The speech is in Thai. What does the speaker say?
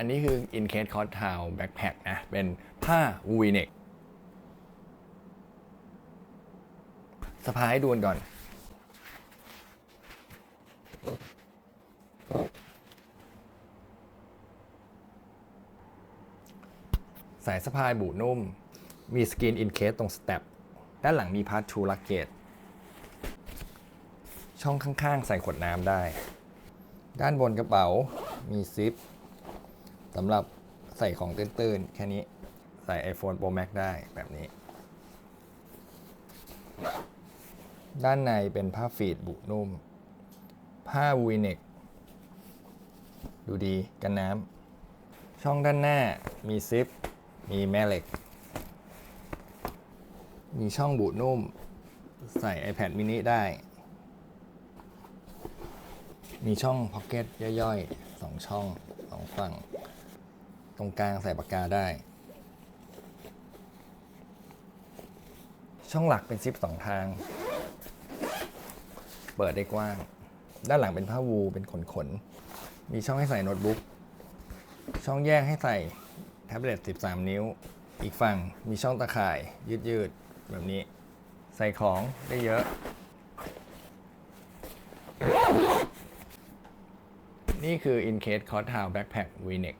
อันนี้คือ in case cot t o w backpack นะ เป็นผ้า v neck สะพายให้ดูนก่อน สายสะพายบูนุ่ม มีสกรีนอินเคสตรงสเต็ปด้านหลังมีพาร์ททูลักเกต ช่องข้างๆ ใส่ขวดน้ำได้ ด้านบนกระเป๋ามีซิป สำหรับใส่ของตื้นๆ แค่นี้ใส่ iPhone Pro Max ได้แบบนี้ ด้านในเป็นผ้าฟีดบุนุ่ม ผ้าวีเน็กดูดีกันน้ำ ช่องด้านหน้ามีซิป มีแม่เหล็ก มีช่องบุนุ่ม ใส่ iPad mini ได้ มีช่องพ็อกเก็ตย่อยๆสองช่องสองฝั่ง ตรงกลางใส่ปากกาได้ ช่องหลักเป็นซิปสองทาง เปิดได้กว้าง ด้านหลังเป็นผ้าวูเป็นขนขนๆมีช่องให้ใส่โน้ตบุ๊ก ช่องแยกให้ใส่แท็บเล็ต 13 นิ้ว อีกฝั่งมีช่องตะข่ายยืดๆแบบนี้ ใส่ของได้เยอะนี่คือ in case cot t o w backpack v neck